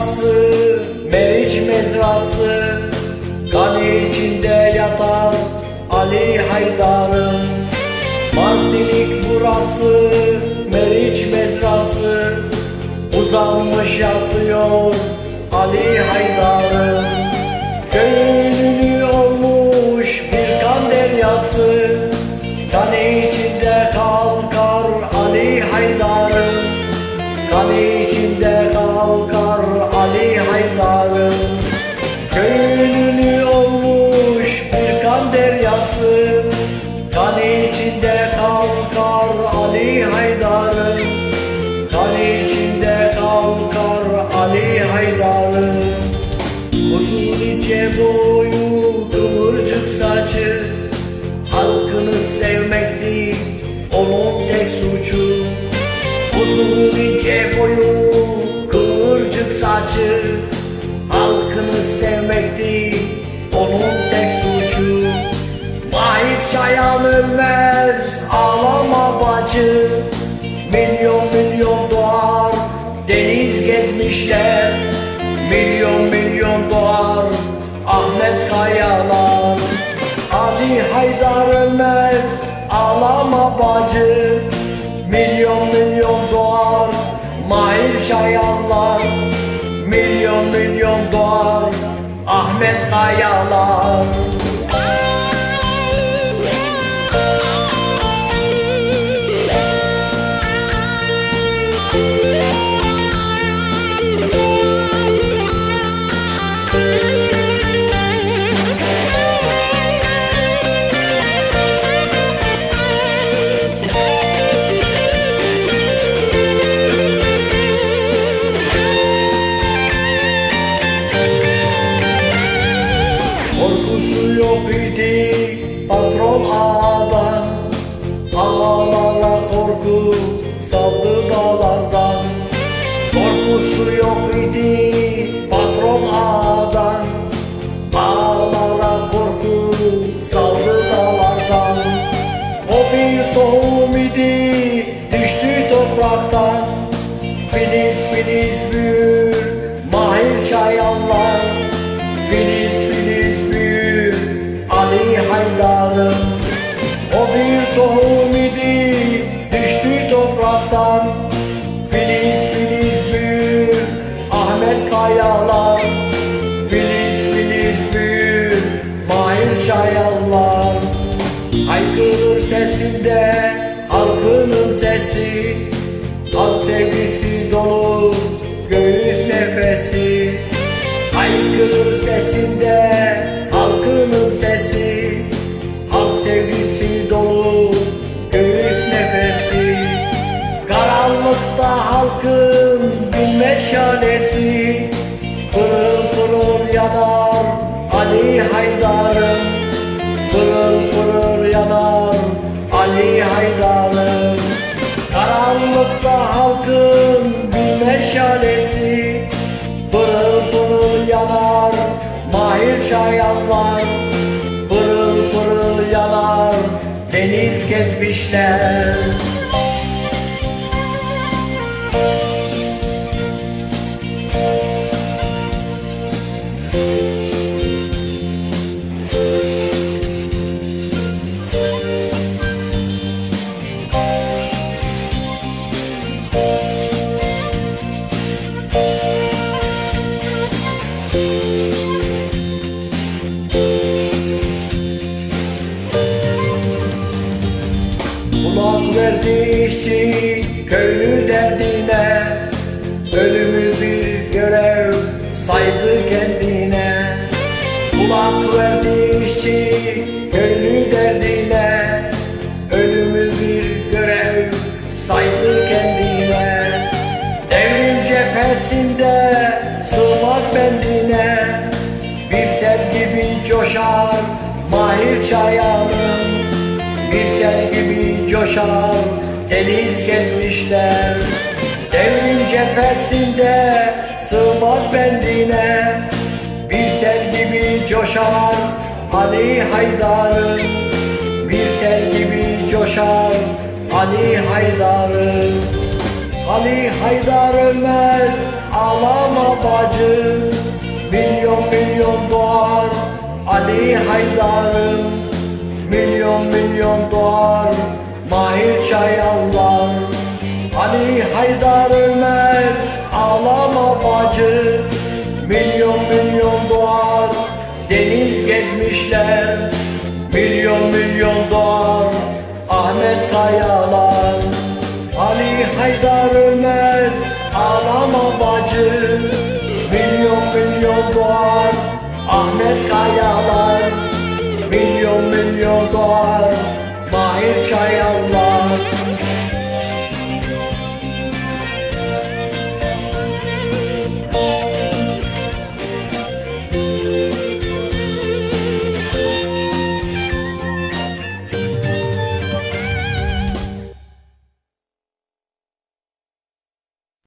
Burası Meriç mezrası Kan içinde yatar Ali Haydar'ın Martinik burası Meriç mezrası Uzanmış yatıyor Ali Haydar'ın. Gönlünü olmuş bir kan deryası Kan içinde kalkar Ali Haydar'ın Uzun ince boyu kıvırcık saçı Halkını sevmekti onun tek suçu. Uzun ince boyu kıvırcık saçı Halkını sevmekti onun tek suçu. Mahir çayan ölmez ağlama bacı. Milyon milyon deniz gezmişler. Milyon milyon doğar Ahmet Kayalar. Ali Haydar ölmez ağlama bacı. Milyon milyon doğar Mahir Şayanlar. Milyon milyon doğar Ahmet Kayalar Korkusu yok idi patron ağadan. Ağalara korku saldı dağlardan. O bir tohum idi düştü topraktan. Filiz filiz büyür mahir çayanlar. Filiz filiz büyür Ali Haydar'ın. O bir tohum idi düştü topraktan Kayalar Filiz filiz büyür Mahir Çayallar Haykırır sesinde halkının sesi Halk sevgisi dolu göğüs nefesi. Haykırır sesinde halkının sesi Halk sevgisi dolu meşalesi Pırıl pırıl yanar Ali Haydar'ın Pırıl pırıl yanar Ali Haydar'ın Karanlıkta halkın bir meşalesi Pırıl pırıl yanar mahir çayanlar. Pırıl pırıl yanar deniz gezmişler Kulak verdi işçi köylü derdine. Ölümü bir görev saydı kendine. Kulak verdi işçi köylü derdine. Ölümü bir görev saydı kendine. Devrim cephesinde sığmaz bendine. Bir sel gibi coşar mahir çayanın bir sel gibi coşan deniz gezmişler. Devrin cephesinde sığmaz bendine Bir sel gibi coşan Ali Haydar'ın. Bir sel gibi coşan Ali Haydar'ın. Ali Haydar ölmez ağlama bacım. Milyon milyon doğar Ali Haydar'ın. Milyon milyon doğar Mahir çayallar Ali Haydar ölmez Ağlama bacı. Milyon milyon doğar Deniz gezmişler. Milyon milyon doğar Ahmet Kayalar. Ali Haydar ölmez Ağlama bacı Milyon milyon doğar Mahir Çayallar